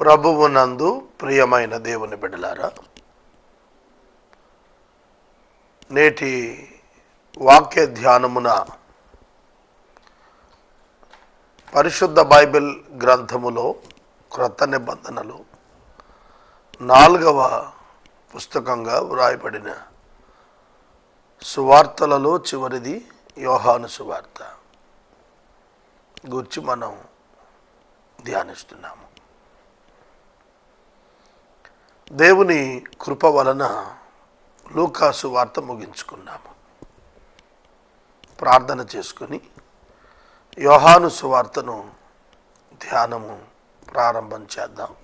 ప్రభువునందు ప్రియమైన దేవుని బిడ్డలారా నేటి వాక్య ధ్యానమున పరిశుద్ధ బైబిల్ గ్రంథములో క్రొత్త నిబంధనలు నాలుగవ పుస్తకంగా వ్రాయబడిన సువార్తలలో చివరిది యోహాను సువార్త. గురించి మనం ధ్యానిస్తున్నాము. దేవుని కృప వలన లూకాసు వార్త ముగించుకున్నాము. ప్రార్థన చేసుకుని యోహాను సువార్తను ధ్యానము ప్రారంభం చేద్దాం.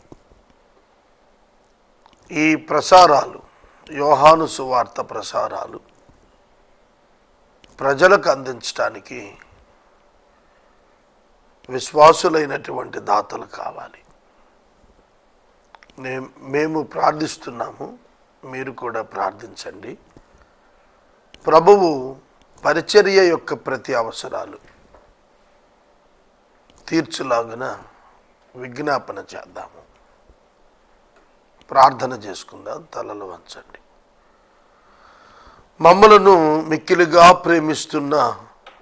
ఈ ప్రసారాలు యోహాను సువార్త ప్రసారాలు ప్రజలకు అందించడానికి విశ్వాసులైనటువంటి దాతలు కావాలి. మేము ప్రార్థిస్తున్నాము మీరు కూడా ప్రార్థించండి. ప్రభువు పరిచర్య యొక్క ప్రతి అవసరాలు తీర్చులాగున విజ్ఞాపన చేద్దాము. ప్రార్థన చేసుకుందాం తలలు వంచండి. మమ్మలను మిక్కిలిగా ప్రేమిస్తున్న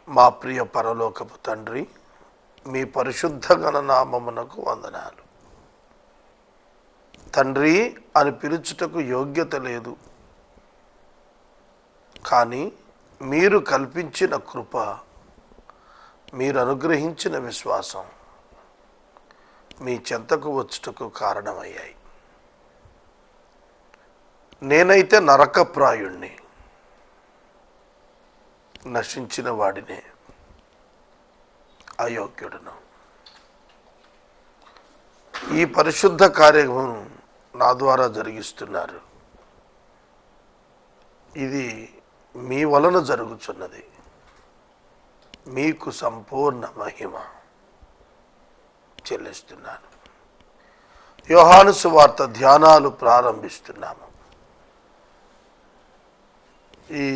మా ప్రియ పరలోకపు తండ్రి మీ పరిశుద్ధ గణనామమునకు వందనాలు. తండ్రి అని పిలుచుటకు యోగ్యత లేదు. కానీ మీరు కల్పించిన కృప మీరు అనుగ్రహించిన విశ్వాసం మీ చెంతకు వచ్చుటకు కారణమయ్యాయి. నేనైతే నరకప్రాయుణ్ణి నశించిన వాడినే అయోగ్యుడును. ఈ పరిశుద్ధ కార్యక్రమం నా ద్వారా జరిగిస్తున్నారు. ఇది మీ వలన జరుగుతున్నది మీకు సంపూర్ణ మహిమ చెల్లిస్తున్నాను. యోహాను సువార్త ధ్యానాలు ప్రారంభిస్తున్నాము. ఈ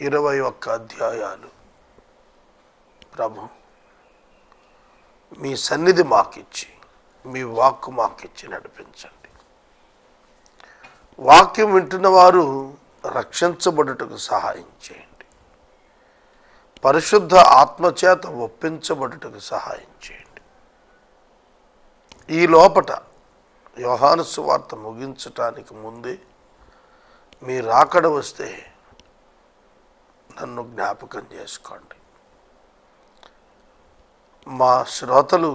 ఇరవై ఒక్క అధ్యాయాలు ప్రభు మీ సన్నిధి మాకిచ్చి మీ వాక్కు మాకిచ్చి నడిపించండి. వాక్యం వింటున్న వారు రక్షించబడుటకు సహాయం చేయండి. పరిశుద్ధ ఆత్మచేత ఒప్పించబడుటకు సహాయం చేయండి. ఈ లోపట యోహాను సువార్త ముగించటానికి ముందే మీ రాకడ వస్తే నన్ను జ్ఞాపకం చేసుకోండి. మా శ్రోతలు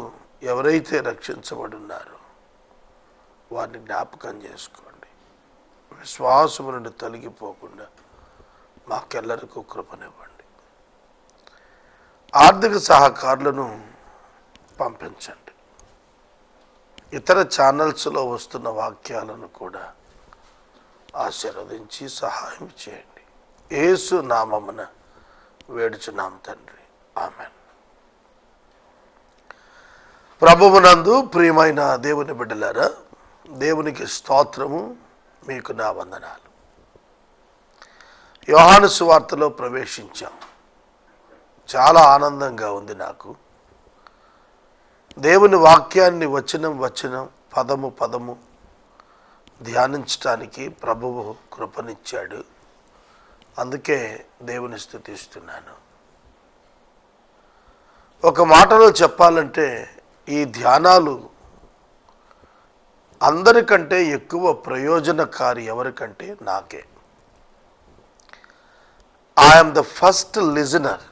ఎవరైతే రక్షించబడున్నారో వారిని జ్ఞాపకం చేసుకోండి. విశ్వాసము నుండి తొలగిపోకుండా మాకెల్లరికూ కృపనివ్వండి. ఆర్థిక సహకారులను పంపించండి. ఇతర ఛానల్స్లో వస్తున్న వాక్యాలను కూడా ఆశీర్వదించి సహాయం చేయండి. ఏసు నామమున వేడుచున్నాం తండ్రి. ఆమె ప్రభువునందు ప్రియమైన దేవుని బిడ్డలారా దేవునికి స్తోత్రము. మీకు నా వందనాలు. యోహాను సువార్తలో ప్రవేశించాం. చాలా ఆనందంగా ఉంది నాకు. దేవుని వాక్యాన్ని వచనం వచనం పదము పదము ధ్యానించటానికి ప్రభువు కృపనిచ్చాడు. అందుకే దేవుని స్థుతిస్తున్నాను. ఒక మాటలో చెప్పాలంటే ఈ ధ్యానాలు అందరికంటే ఎక్కువ ప్రయోజనకారి ఎవరికంటే నాకే. I'm the first listener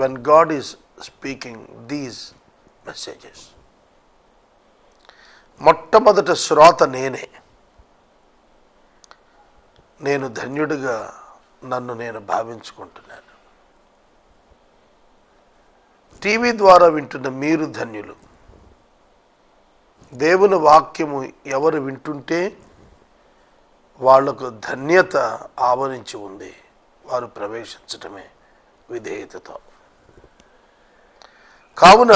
when God is speaking these messages మొట్టమొదట శ్రోత నేనే. నేను ధన్యుడిగా నన్ను నేను భావించుకుంటున్నాను. టీవీ ద్వారా వింటున్న మీరు ధన్యులు. దేవుని వాక్యము ఎవరు వింటుంటే వాళ్ళకు ధన్యత ఆవరించి ఉంది. వారు ప్రవేశించటమే విధేయతతో. కావున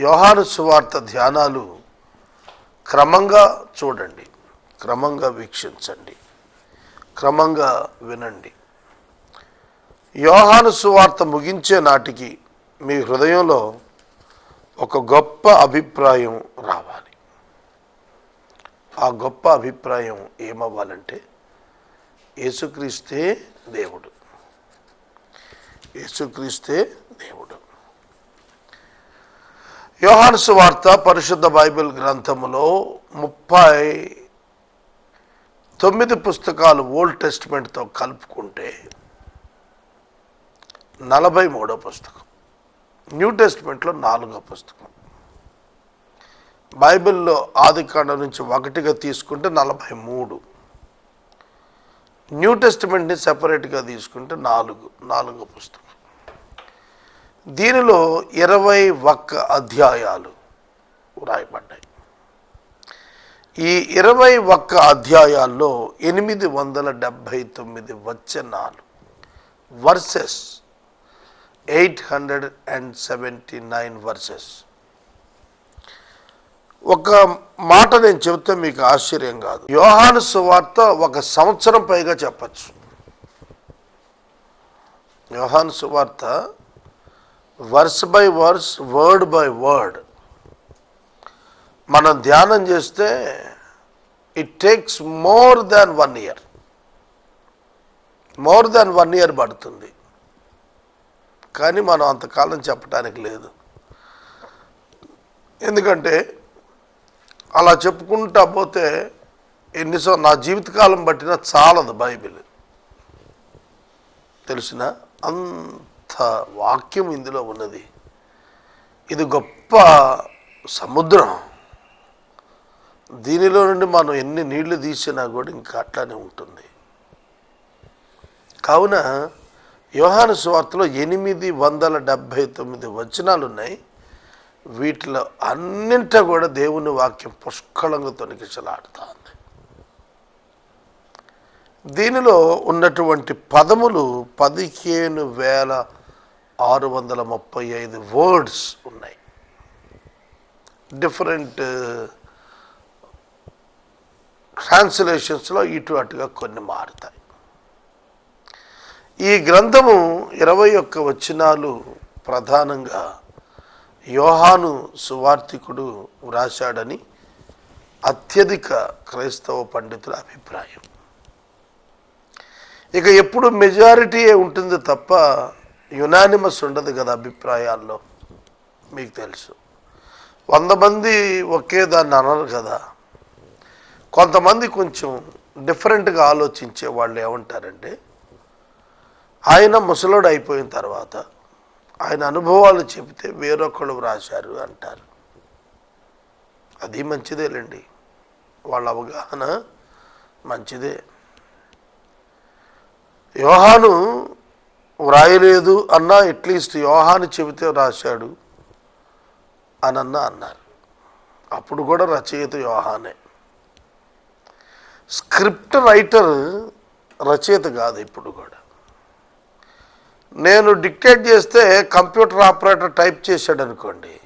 యోహాను సువార్త ధ్యానాలు క్రమంగా చూడండి. క్రమంగా వీక్షించండి. క్రమంగా వినండి. యోహాను సువార్త ముగించే నాటికి మీ హృదయంలో ఒక గొప్ప అభిప్రాయం రావాలి. ఆ గొప్ప అభిప్రాయం ఏమవ్వాలంటే యేసుక్రీస్తే దేవుడు. యేసుక్రీస్తే దేవుడు. యోహాను వార్త పరిశుద్ధ బైబిల్ గ్రంథములో ముప్పై తొమ్మిది పుస్తకాలు ఓల్డ్ టెస్ట్మెంట్తో కలుపుకుంటే నలభై మూడో పుస్తకం. న్యూ టెస్ట్మెంట్లో నాలుగో పుస్తకం. బైబిల్లో ఆదికాండం నుంచి ఒకటిగా తీసుకుంటే నలభై మూడు న్యూ టెస్ట్మెంట్ని సెపరేట్గా తీసుకుంటే నాలుగు నాలుగో పుస్తకం. దీనిలో ఇరవై ఒక్క అధ్యాయాలు వ్రాయబడ్డాయి. ఈ ఇరవై ఒక్క అధ్యాయాల్లో ఎనిమిది వందల డెబ్భై తొమ్మిది వచనాలు verses eight hundred and seventy nine verses. ఒక మాట నేను చెబితే మీకు ఆశ్చర్యం కాదు. యోహాను సువార్త ఒక సంవత్సరం పైగా చెప్పచ్చు. యోహాను సువార్త verse by verse word by word. మనం ధ్యానం చేస్తే it takes more than one year more than one year పడుతుంది. కానీ మనం అంతకాలం చెప్పటానికి లేదు. ఎందుకంటే అలా చెప్పుకుంటా పోతే ఎన్నిసో నా జీవితకాలం బట్టినా చాలదు బైబిల్. తెలిసిన? అంత వాక్యం ఇందులో ఉన్నది. ఇది గొప్ప సముద్రం. దీనిలో నుండి మనం ఎన్ని నీళ్ళు తీసినా కూడా ఇంకా అట్లానే ఉంటుంది. కావున యోహాను సువార్తలో ఎనిమిది వందల డెబ్భై తొమ్మిది వచనాలు ఉన్నాయి వీటిలో అన్నింట కూడా దేవుని వాక్యం పుష్కళంగా ఉంది దీనిలో ఉన్నటువంటి పదములు పదిహేను వేల ఆరు వందల ముప్పై ఐదు వర్డ్స్ ఉన్నాయి. డిఫరెంట్ ట్రాన్స్లేషన్స్లో ఇటు అటుగా కొన్ని మారుతాయి. ఈ గ్రంథము ఇరవై ఒక్క వచనాలు ప్రధానంగా యోహాను సువార్తికుడు వ్రాశాడని అత్యధిక క్రైస్తవ పండితుల అభిప్రాయం. ఇక ఎప్పుడు మెజారిటీ ఉంటుంది తప్ప యునానిమస్ ఉండదు కదా అభిప్రాయాల్లో. మీకు తెలుసు. వంద మంది ఒకే దాన్ని అనరు కదా. కొంతమంది కొంచెం డిఫరెంట్గా ఆలోచించే వాళ్ళు ఏమంటారంటే ఆయన ముసలోడు అయిపోయిన తర్వాత ఆయన అనుభవాలు చెబితే వేరొకళ్ళు వ్రాశారు అంటారు. అది మంచిదేలేండి. వాళ్ళ అవగాహన మంచిదే. యోహాను వ్రాయలేదు అన్నా అట్లీస్ట్ యోహాను చెబితే రాశాడు అనన్నా అన్నారు. అప్పుడు కూడా రచయిత యోహానే. స్క్రిప్ట్ రైటర్ రచయిత కాదు ఇప్పుడు కూడా. నేను డిక్టేట్ చేస్తే కంప్యూటర్ ఆపరేటర్ టైప్ చేశాడు అనుకోండి.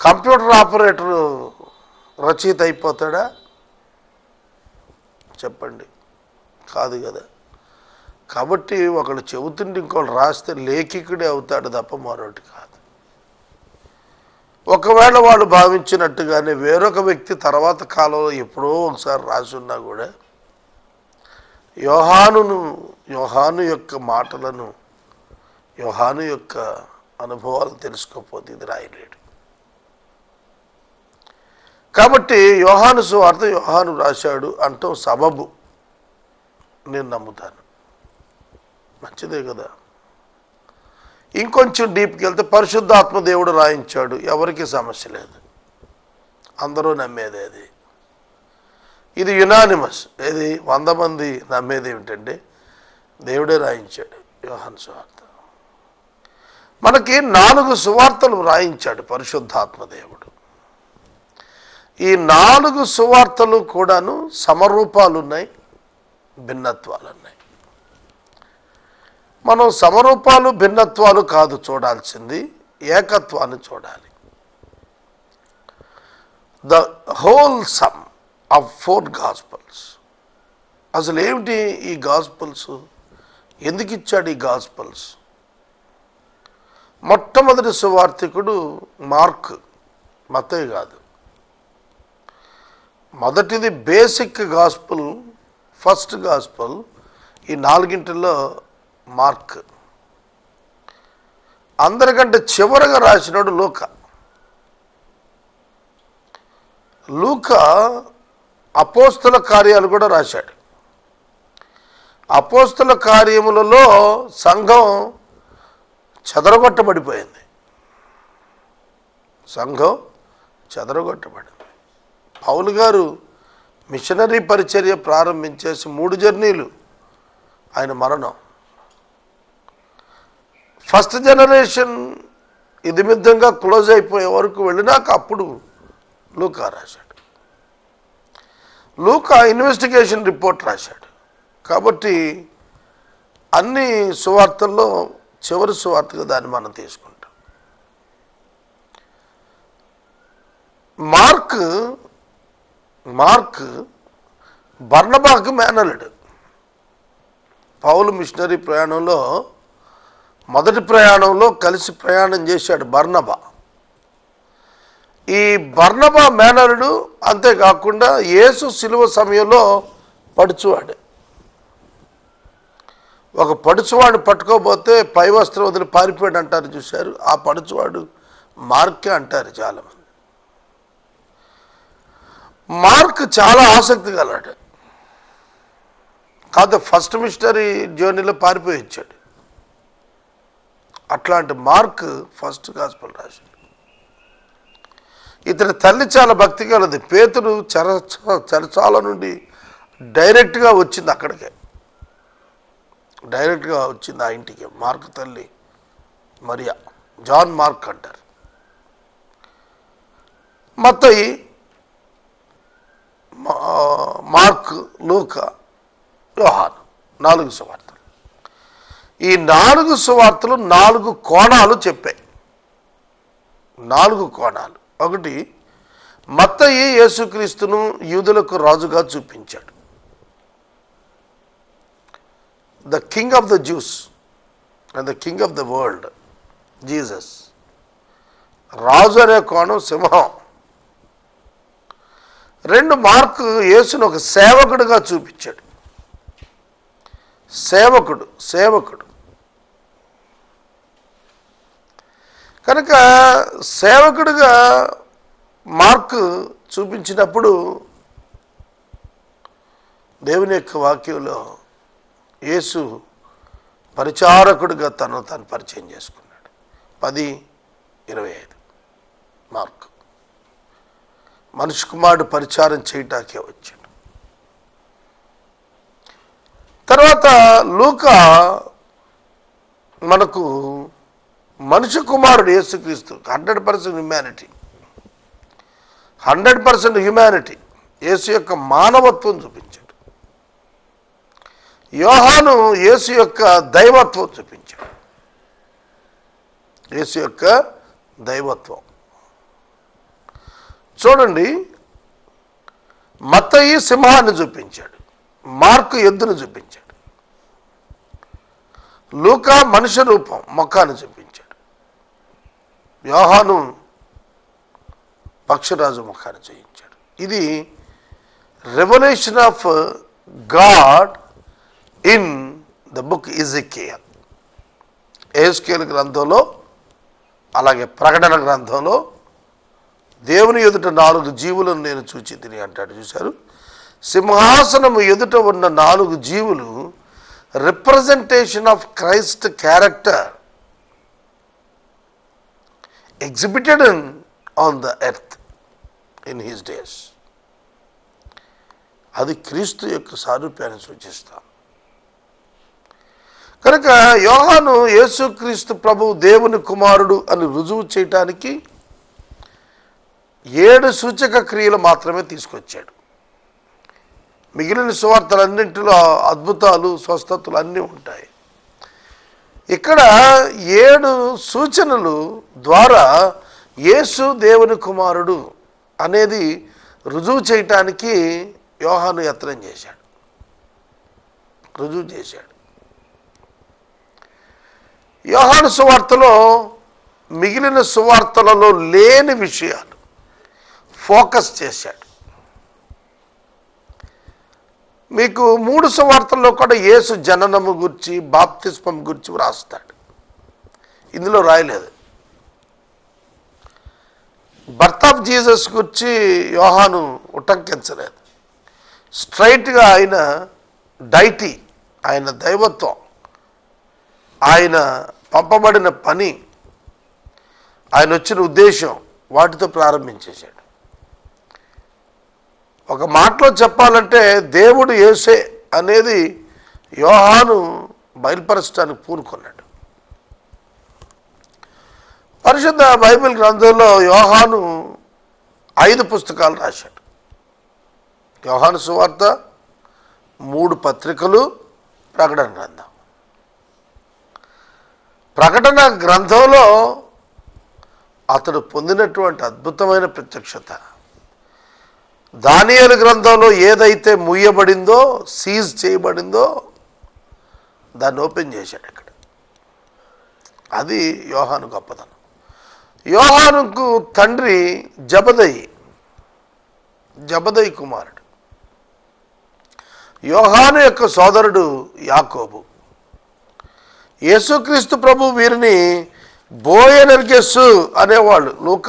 కంప్యూటర్ ఆపరేటర్ రచయిత అయిపోతాడా? చెప్పండి. కాదు కదా. కాబట్టి ఒకళ్ళు చెబుతుంటే ఇంకోళ్ళు రాస్తే లేఖికుడే అవుతాడు తప్ప మరొకటి కాదు. ఒకవేళ వాళ్ళు భావించినట్టుగానే వేరొక వ్యక్తి తర్వాత కాలంలో ఎప్పుడో ఒకసారి రాసున్నా కూడా యోహానును యోహాను యొక్క మాటలను యోహాను యొక్క అనుభవాలు తెలుసుకోకపోతే ఇది రాయలేడు. కాబట్టి యోహాను సువార్త యోహాను రాశాడు అంటూ సబబు నేను నమ్ముతాను. మంచిదే కదా. ఇంకొంచెం డీప్కి వెళ్తే పరిశుద్ధాత్మ దేవుడు రాయించాడు ఎవరికి సమస్య లేదు. అందరూ నమ్మేది అది. ఇది యునానిమస్. ఇది వంద మంది నమ్మేది ఏమిటంటే దేవుడే రాయించాడు యోహన్ సువార్త. మనకి నాలుగు సువార్తలు రాయించాడు పరిశుద్ధాత్మ దేవుడు. ఈ నాలుగు సువార్తలు కూడాను సమరూపాలు ఉన్నాయి భిన్నత్వాలు ఉన్నాయి మనం సమరూపాలు భిన్నత్వాలు కాదు చూడాల్సింది ఏకత్వాన్ని చూడాలి. The whole sum of four gospels అసలు ఏమిటి ఈ గాస్పల్స్ ఎందుకు ఇచ్చాడు ఈ గాస్పల్స్? మొట్టమొదటి సువార్థికుడు మార్క్ మతే కాదు. మొదటిది బేసిక్ గాస్పుల్ ఫస్ట్ గాస్పుల్ ఈ నాలుగింటిలో మార్క్. అందరికంటే చివరగా రాసినాడు లూక. లూక అపోస్తుల కార్యాలు కూడా రాశాడు. అపోస్తుల కార్యములలో సంఘం చెదరగొట్టబడిపోయింది. సంఘం చెదరగొట్టబడింది. పౌలు గారు మిషనరీ పరిచర్య ప్రారంభించేసి మూడు జర్నీలు ఆయన మరణం. ఫస్ట్ జనరేషన్ ఇది మిద్దంగా క్లోజ్ అయిపోయే వరకు వెళ్ళినాక అప్పుడు లూకా రాశాడు. లూకా ఇన్వెస్టిగేషన్ రిపోర్ట్ రాశాడు. కాబట్టి అన్ని సువార్తల్లో చివరి సువార్తగా దాన్ని మనం తీసుకుంటాం. మార్క్ మార్క్ బర్ణబాకు మేనలుడు పౌలు మిషనరీ ప్రయాణంలో మొదటి ప్రయాణంలో కలిసి ప్రయాణం చేశాడు బర్ణబా ఈ బర్ణబా మేనరుడు అంతేకాకుండా యేసు సిలువ సమయంలో పడుచువాడు. ఒక పడుచువాడు పట్టుకోబోతే పై వస్త్రం వదిలి పారిపోయాడు అంటారు చూశారు. ఆ పడుచువాడు మార్కే అంటారు చాలామంది. మార్క్ చాలా ఆసక్తి గలడు కాదు ఫస్ట్ మిషనరీ జర్నీలో పారిపోయి వచ్చాడు. అట్లాంటి మార్క్ ఫస్ట్ గాస్పల్ రాశాడు. ఇతని తల్లి చాలా భక్తి కలది పేతుడు చరచ చరచాల నుండి డైరెక్ట్గా వచ్చింది అక్కడికే. డైరెక్ట్గా వచ్చింది ఆ ఇంటికి మార్క్ తల్లి మరియా జాన్ మార్క్ అంటారు మత్తయి మార్క్ లూక యోహాన్ నాలుగు సువార్తలు. ఈ నాలుగు సువార్తలు నాలుగు కోణాలు చెప్పాయి. నాలుగు కోణాలు. ఒకటి మత్తయి యేసుక్రీస్తును యూదులకు రాజుగా చూపించాడు. The king of the Jews and the king of the world Jesus రాజు అనే కోణం సింహం. రెండు మార్కు యేసును ఒక సేవకుడుగా చూపించాడు. సేవకుడు సేవకుడు. కనుక సేవకుడుగా మార్కు చూపించినప్పుడు దేవుని యొక్క వాక్యంలో యేసు పరిచారకుడిగా తను తను పరిచయం చేసుకున్నాడు. పది ఇరవై ఐదు. మార్క్. మనుషు కుమారుడు పరిచారం చేయటాకే వచ్చాడు. తర్వాత లూక మనకు మనుషు కుమారుడు యేసుక్రీస్తు hundred percent humanity. Hundred percent humanity. యేసు యొక్క మానవత్వం చూపించాడు. యోహాను యేసు యొక్క దైవత్వం చూపించాడు. యేసు యొక్క దైవత్వం. చూడండి మత్తయి సింహాన్ని చూపించాడు. మార్కు ఎద్దును చూపించాడు. లూకా మనుష్య రూపం మొక్కాన్ని చూపించాడు. వ్యూహాను పక్షరాజు ముఖాన్ని చేయించాడు ఇది revolution of God in the book Ezekiel ఏస్కేల్ గ్రంథంలో అలాగే ప్రకటన గ్రంథంలో దేవుని ఎదుట నాలుగు జీవులను నేను చూచి తిని అంటాడు. చూశారు? సింహాసనము ఎదుట ఉన్న నాలుగు జీవులు representation of Christ character exhibited on the earth in his days. అది క్రీస్తు యొక్క సారూప్యాన్ని సూచిస్తాం. కనుక యోహాను యేసుక్రీస్తు ప్రభు దేవుని కుమారుడు అని రుజువు చేయటానికి ఏడు సూచక క్రియలు మాత్రమే తీసుకొచ్చాడు. మిగిలిన సువార్తలన్నింటిలో అద్భుతాలు స్వస్థతలు అన్నీ ఉంటాయి. ఇక్కడ ఏడు సూచనలు ద్వారా యేసు దేవుని కుమారుడు అనేది రుజువు చేయటానికి యోహాను యత్నం చేశాడు. రుజువు చేశాడు. యోహాను సువార్తలో మిగిలిన సువార్తలలో లేని విషయాలు ఫోకస్ చేశాడు. మీకు మూడు సువార్తల్లో కూడా యేసు జననము గురించి బాప్తిస్మం గురించి వ్రాస్తాడు. ఇందులో రాయలేదు. బర్త్ ఆఫ్ జీసస్ గురించి యోహాను ఉటంకించలేదు. స్ట్రైట్గా ఆయన డైటీ ఆయన దైవత్వం ఆయన పంపబడిన పని ఆయన వచ్చిన ఉద్దేశం వాటితో ప్రారంభించేశాడు. ఒక మాటలో చెప్పాలంటే దేవుడు ఏసే అనేది యోహాను బయలుపరచడానికి పూనుకున్నాడు. పరిశుద్ధ బైబిల్ గ్రంథంలో యోహాను ఐదు పుస్తకాలు రాశాడు. యోహాను సువార్త మూడు పత్రికలు ప్రకటన గ్రంథం. ప్రకటన గ్రంథంలో అతడు పొందినటువంటి అద్భుతమైన ప్రత్యక్షత. దానియేలు గ్రంథంలో ఏదైతే ముయ్యబడిందో సీజ్ చేయబడిందో దాన్ని ఓపెన్ చేశాడు ఇక్కడ. అది యోహాను గొప్పతనం. యోహానుకు తండ్రి జబదయి జబదయి కుమారుడు. యోహాను యొక్క సోదరుడు యాకోబు. యేసుక్రీస్తు ప్రభు వీరిని బోయనర్గెస్సు అనేవాళ్ళు. లూక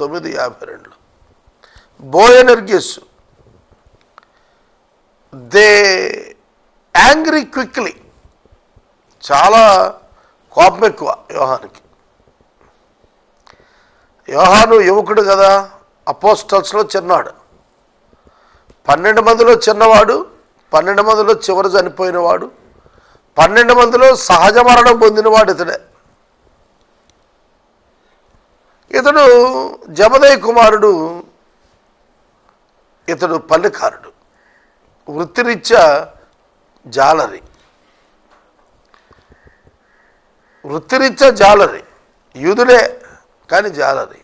తొమ్మిది యాభై రెండులో బోయనర్గెస్సు. They angry quickly. చాలా కోపం ఎక్కువ యోహానికి. యోహాను యువకుడు కదా అపోస్టల్స్లో చిన్నాడు. పన్నెండు మందిలో చిన్నవాడు పన్నెండు మందిలో చివరి చనిపోయినవాడు. పన్నెండు మందిలో సహజ మరణం పొందినవాడు ఇతడే. ఇతడు జమదయ్ కుమారుడు ఇతడు పల్లెకారుడు. వృత్తిరీత్యా జాలరి. వృత్తిరీత్యా జాలరి. యూదుడే కానీ జాలరి.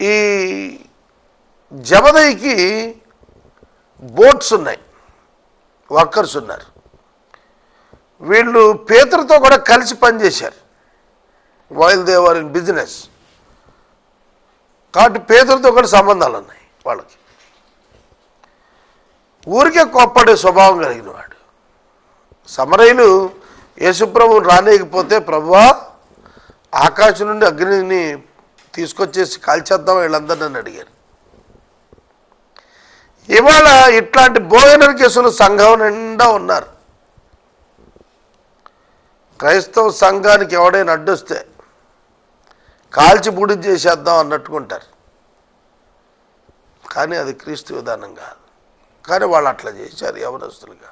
ఈ జమదయ్కి బోట్స్ ఉన్నాయి. వర్కర్స్ ఉన్నారు. వీళ్ళు పేతులతో కూడా కలిసి పనిచేశారు. వైల్ దేవర్ ఇన్ బిజినెస్ కాబట్టి పేదలతో కూడా సంబంధాలు ఉన్నాయి వాళ్ళకి. ఊరికే కోప్పడే స్వభావం కలిగిన వాడు. సమరయులు యేసుప్రభు రానేయకపోతే ప్రభువా ఆకాశం నుండి అగ్నిని తీసుకొచ్చేసి కాల్చేద్దాం వీళ్ళందరినీ అడిగారు. ఇవాళ ఇట్లాంటి భోజన కేసులు సంఘం నిండా ఉన్నారు. క్రైస్తవ సంఘానికి ఎవడైనా అడ్డొస్తే కాల్చి బుడి చేసేద్దాం అన్నట్టుకుంటారు. కానీ అది క్రీస్తు విధానం కాదు. కానీ వాళ్ళు అట్లా చేశారు యవనస్తులుగా.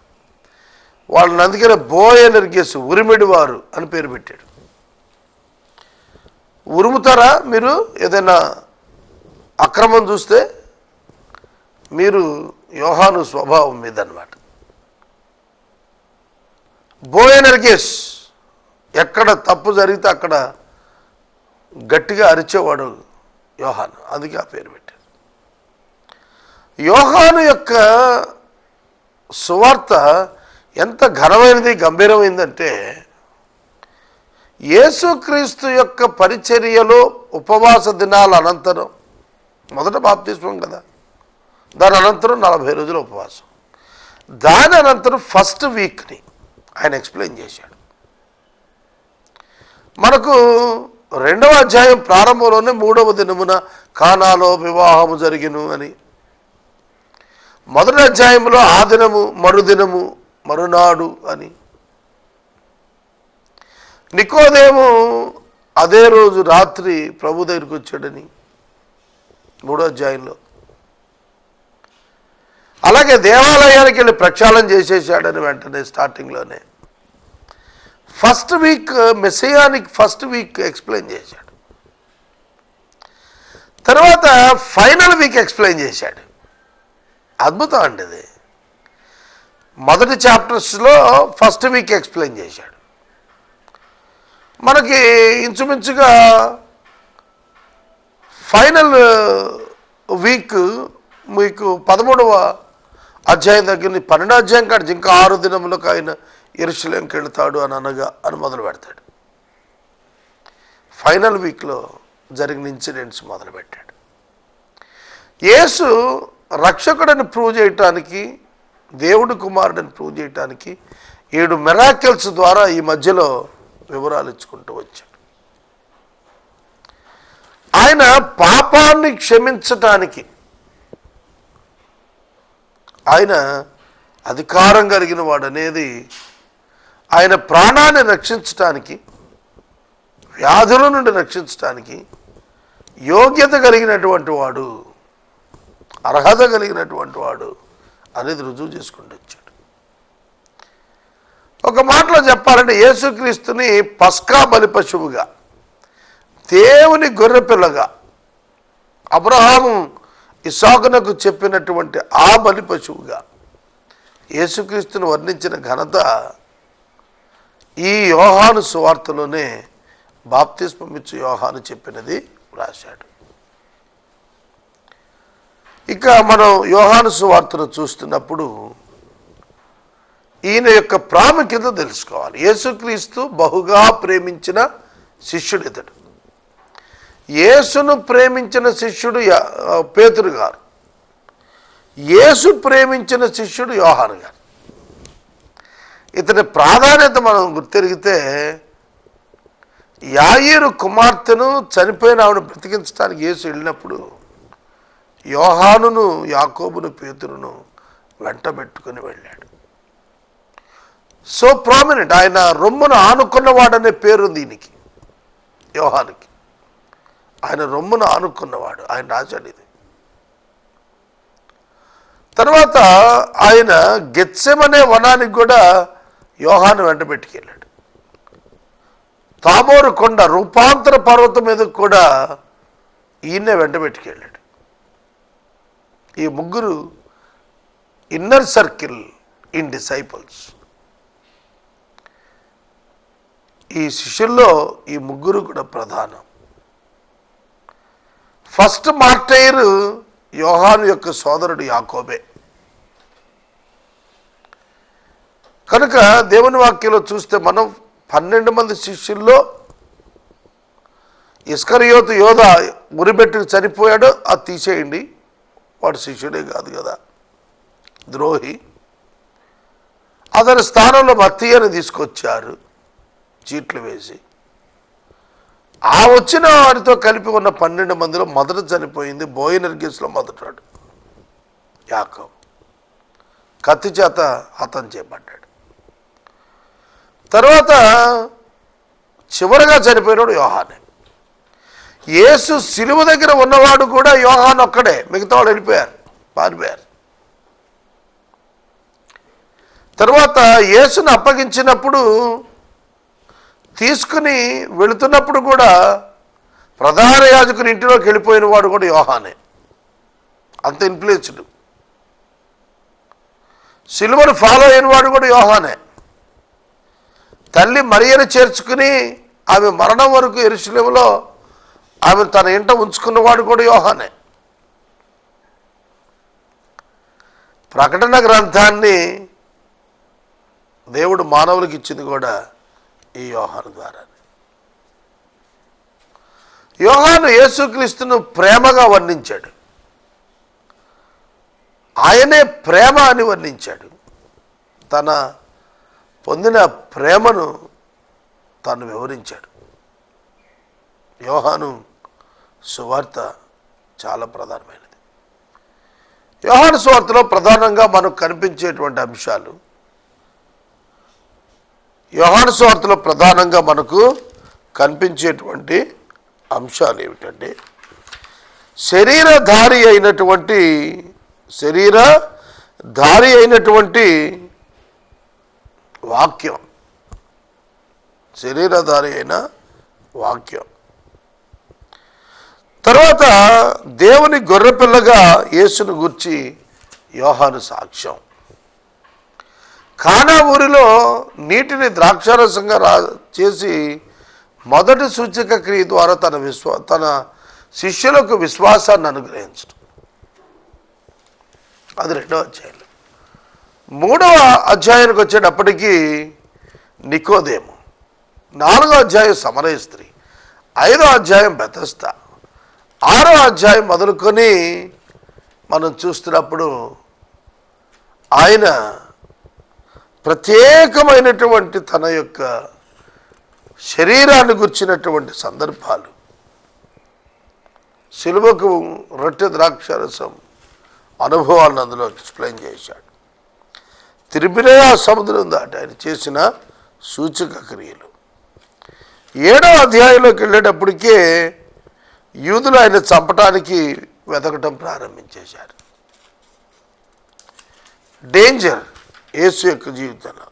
వాళ్ళని అందుకనే బోయ నరికేసి ఉరిమిడి వారు అని పేరు పెట్టాడు. ఉరుముతారా మీరు? ఏదైనా అక్రమం చూస్తే మీరు యోహాను స్వభావం మీద అనమాట బోయనర్గేస్ ఎక్కడ తప్పు జరిగితే అక్కడ గట్టిగా అరిచేవాడు యోహాను. అందుకే ఆ పేరు పెట్టారు. యోహాను యొక్క సువార్త ఎంత ఘనమైనది గంభీరమైందంటే యేసుక్రీస్తు యొక్క పరిచర్యలో ఉపవాస దినాల అనంతరం మొదట బాప్తిస్మం కదా దాని అనంతరం నలభై రోజుల ఉపవాసం. దాని అనంతరం ఫస్ట్ వీక్ని ఆయన ఎక్స్ప్లెయిన్ చేశాడు. మనకు రెండవ అధ్యాయం ప్రారంభంలోనే మూడవ దినమున కానాలో వివాహము జరిగిను అని. మొదటి అధ్యాయంలో ఆ దినము మరుదినము మరునాడు అని. నికోదేము అదే రోజు రాత్రి ప్రభు దగ్గరికి వచ్చాడని మూడో అధ్యాయంలో. అలాగే దేవాలయానికి వెళ్ళి ప్రక్షాళన చేసేసాడని వెంటనే స్టార్టింగ్లోనే first week messianic first week explain చేశాడు. తర్వాత ఫైనల్ వీక్ ఎక్స్ప్లెయిన్ చేశాడు. అద్భుతం అండి ఇది. మొదటి చాప్టర్స్లో ఫస్ట్ వీక్ ఎక్స్ప్లెయిన్ చేశాడు. మనకి ఇంచుమించుగా ఫైనల్ వీక్ uh, మీకు పదమూడవ అధ్యాయం దగ్గర నుంచి పన్నెండో అధ్యాయం కాదు ఇంకా ఆరు దినములకు ఆయన ఇరుషులంకి వెళ్తాడు అని అనగా అని మొదలు పెడతాడు. ఫైనల్ వీక్లో జరిగిన ఇన్సిడెంట్స్ మొదలుపెట్టాడు యేసు రక్షకుడని ప్రూవ్ చేయటానికి దేవుడి కుమారుడని ప్రూవ్ చేయటానికి ఏడు మెరాకిల్స్ ద్వారా ఈ మధ్యలో వివరాలు ఇచ్చుకుంటూ వచ్చాడు. ఆయన పాపాన్ని క్షమించటానికి ఆయన అధికారం కలిగిన వాడు అనేది ఆయన ప్రాణాన్ని రక్షించటానికి వ్యాధుల నుండి రక్షించటానికి యోగ్యత కలిగినటువంటి వాడు అర్హత కలిగినటువంటి వాడు అనేది రుజువు చేసుకుంటూ వచ్చాడు. ఒక మాటలో చెప్పాలంటే యేసుక్రీస్తుని పస్కా బలి పశువుగా దేవుని గొర్రెపిల్లగా అబ్రహాము ఇసాకునకు చెప్పినటువంటి ఆ బలి పశువుగా యేసుక్రీస్తును వర్ణించిన ఘనత ఈ యోహాను సువార్తలోనే బాప్తిస్మమిచ్చు యోహాను చెప్పినది రాశాడు ఇక మనం యోహాను సువార్తను చూస్తున్నప్పుడు ఈయన యొక్క ప్రాముఖ్యత తెలుసుకోవాలి. యేసుక్రీస్తు బహుగా ప్రేమించిన శిష్యుడు ఇతడు యేసును ప్రేమించిన శిష్యుడు పేతురు గారు. యేసు ప్రేమించిన శిష్యుడు యోహాను గారు. ఇతని ప్రాధాన్యత మనం గుర్తెరిగితే యాయిరు కుమార్తెను చనిపోయిన ఆవిడ బ్రతికించడానికి యేసు వెళ్ళినప్పుడు యోహానును యాకోబును పేతురును వెంట పెట్టుకుని వెళ్ళాడు. సో ప్రామినెంట్ ఆయన రొమ్మును ఆనుకున్నవాడనే పేరు దీనికి యోహానికి. ఆయన రొమ్మును ఆనుకున్నవాడు ఆయన రాశాడు ఇది. తర్వాత ఆయన గెత్సెమనే వనానికి కూడా యోహాను వెంట పెట్టుకెళ్ళాడు. తామోరు కొండ రూపాంతర పర్వతం మీద కూడా ఈయన్నే వెంట పెట్టుకెళ్ళాడు. ఈ ముగ్గురు ఇన్నర్ సర్కిల్ ఇన్ డిసైపుల్స్. ఈ శిష్యుల్లో ఈ ముగ్గురు కూడా ప్రధానం. ఫస్ట్ మార్టైర్ యోహాను యొక్క సోదరుడు యాకోబే. కనుక దేవుని వాక్యంలో చూస్తే మనం పన్నెండు మంది శిష్యుల్లో ఇస్కరియోతు యోధ ఉరిబెట్టుకు చనిపోయాడు అది తీసేయండి. వాడు శిష్యుడే కాదు కదా. ద్రోహి. అతని స్థానంలో మత్తయ్యని తీసుకొచ్చారు చీట్లు వేసి. ఆ వచ్చిన వారితో కలిపి ఉన్న పన్నెండు మందిలో మొదట చనిపోయింది బోయినర్గిస్లో మొదటాడు యాకవ్ కత్తి చేత హతం చేయబడ్డాడు. తర్వాత చివరిగా చనిపోయినాడు యోహానే. యేసు సిలువ దగ్గర ఉన్నవాడు కూడా యోహాన్ ఒక్కడే. మిగతా వాళ్ళు వెళ్ళిపోయారు పారిపోయారు. తర్వాత యేసును అప్పగించినప్పుడు తీసుకుని వెళుతున్నప్పుడు కూడా ప్రధాన యాజకుని ఇంటిలోకి వెళ్ళిపోయిన వాడు కూడా యోహానే. అంత ఇన్ఫ్లుయెన్స్డ్ సిలువను ఫాలో అయిన వాడు కూడా యోహానే. తల్లి మరియను చేర్చుకుని ఆమె మరణం వరకు ఎరుశలేములో ఆమె తన ఇంట ఉంచుకున్నవాడు కూడా యోహానే. ప్రకటన గ్రంథాన్ని దేవుడు మానవులకు ఇచ్చింది కూడా ఈ యోహాను ద్వారా. యోహాను యేసుక్రీస్తును ప్రేమగా వర్ణించాడు. ఆయనే ప్రేమ అని వర్ణించాడు. తన పొందిన ప్రేమను తాను వివరించాడు. యోహాను సువార్త చాలా ప్రధానమైనది. యోహాను సువార్తలో ప్రధానంగా మనకు కనిపించేటువంటి అంశాలు యోహాను స్వార్థలో ప్రధానంగా మనకు కనిపించేటువంటి అంశాలు ఏమిటంటే శరీరధారి అయినటువంటి శరీరధారి అయినటువంటి వాక్యం. శరీరధారి అయిన వాక్యం. తర్వాత దేవుని గొర్రెపిల్లగా యేసును గుర్చి యోహాను సాక్ష్యం. కానా ఊరిలో నీటిని ద్రాక్షారసంగా రా చేసి మొదటి సూచక క్రియ ద్వారా తన విశ్వా తన శిష్యులకు విశ్వాసాన్ని అనుగ్రహించడం. అది రెండవ అధ్యాయం. మూడవ అధ్యాయానికి వచ్చేటప్పటికీ నికోదేము. నాలుగో అధ్యాయం సమరయ స్త్రీ. ఐదో అధ్యాయం బెతస్త. ఆరో అధ్యాయం మొదలుకొని మనం చూస్తున్నప్పుడు ఆయన ప్రత్యేకమైనటువంటి తన యొక్క శరీరాన్ని గుర్చినటువంటి సందర్భాలు. సిలువకు రొట్టె ద్రాక్షరసం అనుభవాన్ని అందులో ఎక్స్ప్లెయిన్ చేశాడు. తిరిపినే ఆ సముద్రం దాటి ఆయన చేసిన సూచక క్రియలు. ఏడో అధ్యాయంలోకి వెళ్ళేటప్పటికే యూదులు ఆయన చంపటానికి వెతకటం ప్రారంభించేశారు. డేంజర్ యేసు యొక్క జీవితంలో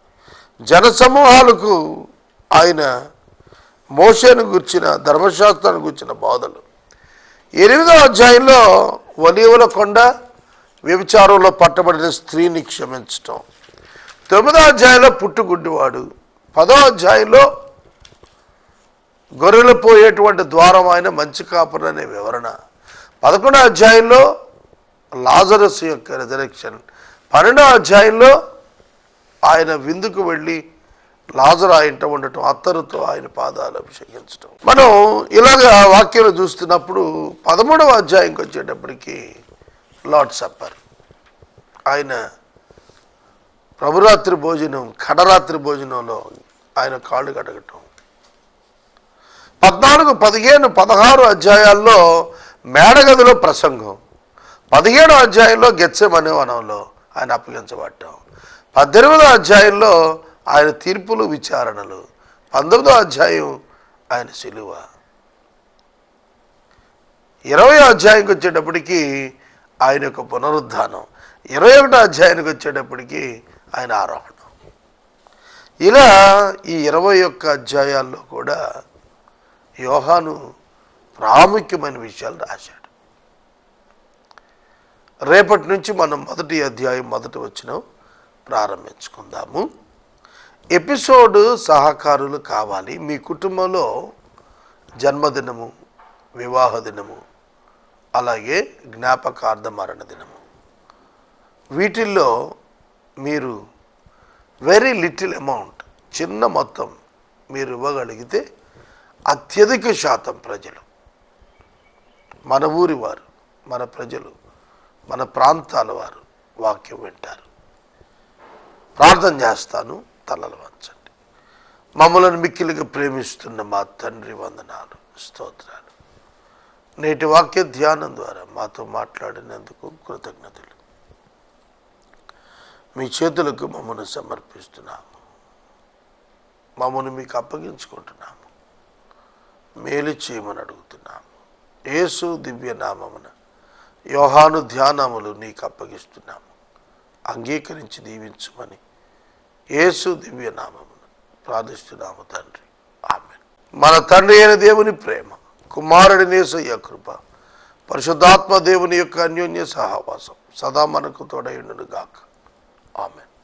జనసమూహాలకు ఆయన మోషను గుర్చిన ధర్మశాస్త్రాన్ని గుర్చిన బోధలు. ఎనిమిదో అధ్యాయంలో ఒలీవుల కొండ వ్యభిచారంలో పట్టబడిన స్త్రీని క్షమించటం. తొమ్మిదో అధ్యాయంలో పుట్టుగుడ్డివాడు పదో అధ్యాయంలో గొర్రెలు పోయేటువంటి ద్వారం ఆయన మంచి కాపురం అనే వివరణ. పదకొండో అధ్యాయంలో లాజరస్ యొక్క రిజరెక్షన్. పన్నెండో అధ్యాయంలో ఆయన విందుకు వెళ్ళి లాజరు ఆయంట ఉండటం అత్తరుతో ఆయన పాదాలు అభిషేకించడం మనం ఇలాగా వాక్యాలు చూస్తున్నప్పుడు పదమూడవ అధ్యాయంకి వచ్చేటప్పటికి లార్డ్ సప్పర్. ఆయన ప్రభురాత్రి భోజనం కడరాత్రి భోజనంలో ఆయన కాళ్ళు కడగటం. పద్నాలుగు పదిహేను పదహారు అధ్యాయాల్లో మేడగదిలో ప్రసంగం. పదిహేడో అధ్యాయంలో గెచ్చమనే వనంలో ఆయన అప్పగించబడ్డాం. పద్దెనిమిదో అధ్యాయంలో ఆయన తీర్పులు విచారణలు. పంతొమ్మిదో అధ్యాయం ఆయన సిలువ. ఇరవై అధ్యాయంకి వచ్చేటప్పటికి ఆయన యొక్క పునరుద్ధానం. ఇరవై ఒకటో అధ్యాయానికి వచ్చేటప్పటికి ఆయన ఆరోహణం. ఇలా ఈ ఇరవై ఒక్క అధ్యాయాల్లో కూడా యోహాను ప్రాముఖ్యమైన విషయాలు రాశాడు. రేపటి నుంచి మనం మొదటి అధ్యాయం మొదటి వచ్చిన ప్రారంభించుకుందాము. ఎపిసోడ్ సహకారులు కావాలి. మీ కుటుంబంలో జన్మదినము వివాహ దినము అలాగే జ్ఞాపకార్థ మరణ దినము. వీటిల్లో మీరు వెరీ లిటిల్ అమౌంట్ చిన్న మొత్తం మీరు ఇవ్వగలిగితే అత్యధిక శాతం ప్రజలు మన ఊరి వారు మన ప్రజలు మన ప్రాంతాల వారు వాక్యం వింటారు. ప్రార్థన చేస్తాను తలలు వంచండి. మమ్మలను మిక్కిలిగా ప్రేమిస్తున్న మా తండ్రి వందనాలు స్తోత్రాలు. నేటి వాక్య ధ్యానం ద్వారా మాతో మాట్లాడినందుకు కృతజ్ఞతలు. మీ చేతులకు మమ్మను సమర్పిస్తున్నాము. మమ్మను మీకు అప్పగించుకుంటున్నాము. మేలు చేయమని అడుగుతున్నాము. యేసు దివ్య నామమున యోహాను ధ్యానములు నీకు అప్పగిస్తున్నాము. అంగీకరించి దీవించమని యేసు దివ్యనామమును ప్రార్థిస్తున్నాము తండ్రి. ఆమె మన తండ్రి అయిన దేవుని ప్రేమ కుమారుడి నేసయ్య కృప పరిశుద్ధాత్మ దేవుని యొక్క అన్యోన్య సహవాసం సదా మనకు తోడయుండును గాక ఆమె